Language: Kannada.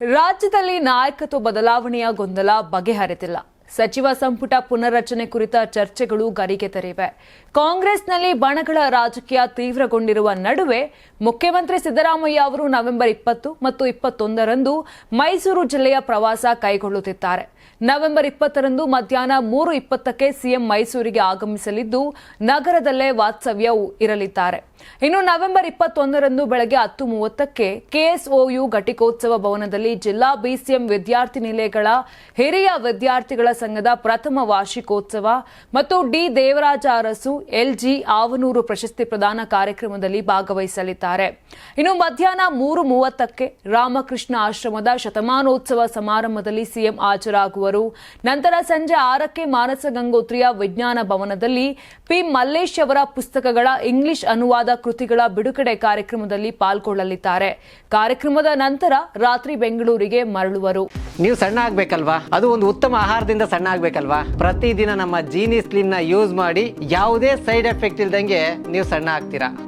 ರಾಜ್ಯದಲ್ಲಿ ನಾಯಕತ್ವ ಬದಲಾವಣೆಯ ಗೊಂದಲ ಬಗೆಹರಿದಿಲ್ಲ. ಸಚಿವ ಸಂಪುಟ ಪುನರ್ರಚನೆ ಕುರಿತ ಚರ್ಚೆಗಳು ಗರಿಗೆ ತೆರೆಯಿವೆ ಕಾಂಗ್ರೆಸ್ನಲ್ಲಿ ಬಣಗಳ ರಾಜಕೀಯ ತೀವ್ರಗೊಂಡಿರುವ ನಡುವೆ ಮುಖ್ಯಮಂತ್ರಿ ಸಿದ್ದರಾಮಯ್ಯ ಅವರು ನವೆಂಬರ್ ಇಪ್ಪತ್ತು ಮತ್ತು ಇಪ್ಪತ್ತೊಂದರಂದು ಮೈಸೂರು ಜಿಲ್ಲೆಯ ಪ್ರವಾಸ ಕೈಗೊಳ್ಳುತ್ತಿದ್ದಾರೆ. ನವೆಂಬರ್ ಇಪ್ಪತ್ತರಂದು ಮಧ್ಯಾಹ್ನ ಮೂರು ಇಪ್ಪತ್ತಕ್ಕೆ ಸಿಎಂ ಮೈಸೂರಿಗೆ ಆಗಮಿಸಲಿದ್ದು, ನಗರದಲ್ಲೇ ವಾಸ್ತವ್ಯ ಇರಲಿದ್ದಾರೆ. ಇನ್ನು ನವೆಂಬರ್ ಇಪ್ಪತ್ತೊಂದರಂದು ಬೆಳಗ್ಗೆ ಹತ್ತು ಮೂವತ್ತಕ್ಕೆ ಕೆಎಸ್ಒಯು ಘಟಿಕೋತ್ಸವ ಭವನದಲ್ಲಿ ಜಿಲ್ಲಾ ಬಿಸಿಎಂ ವಿದ್ಯಾರ್ಥಿ ನಿಲಯಗಳ ಹಿರಿಯ ವಿದ್ಯಾರ್ಥಿಗಳ ಸಂಘದ ಪ್ರಥಮ ವಾರ್ಷಿಕೋತ್ಸವ ಮತ್ತು ಡಿ ದೇವರಾಜ ಅರಸು ಎಲ್ಜಿ ಆವನೂರು ಪ್ರಶಸ್ತಿ ಪ್ರದಾನ ಕಾರ್ಯಕ್ರಮದಲ್ಲಿ ಭಾಗವಹಿಸಲಿದ್ದಾರೆ. ಇನ್ನು ಮಧ್ಯಾಹ್ನ ಮೂರು ಮೂವತ್ತಕ್ಕೆ ರಾಮಕೃಷ್ಣ ಆಶ್ರಮದ ಶತಮಾನೋತ್ಸವ ಸಮಾರಂಭದಲ್ಲಿ ಸಿಎಂ ಹಾಜರಾಗುವರು. ನಂತರ ಸಂಜೆ ಆರಕ್ಕೆ ಮಾನಸ ಗಂಗೋತ್ರಿಯ ವಿಜ್ಞಾನ ಭವನದಲ್ಲಿ ಪಿ ಮಲ್ಲೇಶ್ ಅವರ ಪುಸ್ತಕಗಳ ಇಂಗ್ಲಿಷ್ ಅನುವಾದ ಕೃತಿಗಳ ಬಿಡುಗಡೆ ಕಾರ್ಯಕ್ರಮದಲ್ಲಿ ಪಾಲ್ಗೊಳ್ಳಲಿದ್ದಾರೆ. ಕಾರ್ಯಕ್ರಮದ ನಂತರ ರಾತ್ರಿ ಬೆಂಗಳೂರಿಗೆ ಮರಳುವರು. ನೀವು ಸಣ್ಣ ಆಗ್ಬೇಕಲ್ವಾ? ಅದು ಒಂದು ಉತ್ತಮ ಆಹಾರದಿಂದ ಸಣ್ಣ ಆಗ್ಬೇಕಲ್ವಾ? ಪ್ರತಿದಿನ ನಮ್ಮ ಜೀನಿ ಸ್ಲಿಮ್ನ ಯೂಸ್ ಮಾಡಿ ಯಾವುದೇ ಸೈಡ್ ಎಫೆಕ್ಟ್ ಇಲ್ದಂಗೆ ನೀವು ಸಣ್ಣ ಆಗ್ತೀರಾ?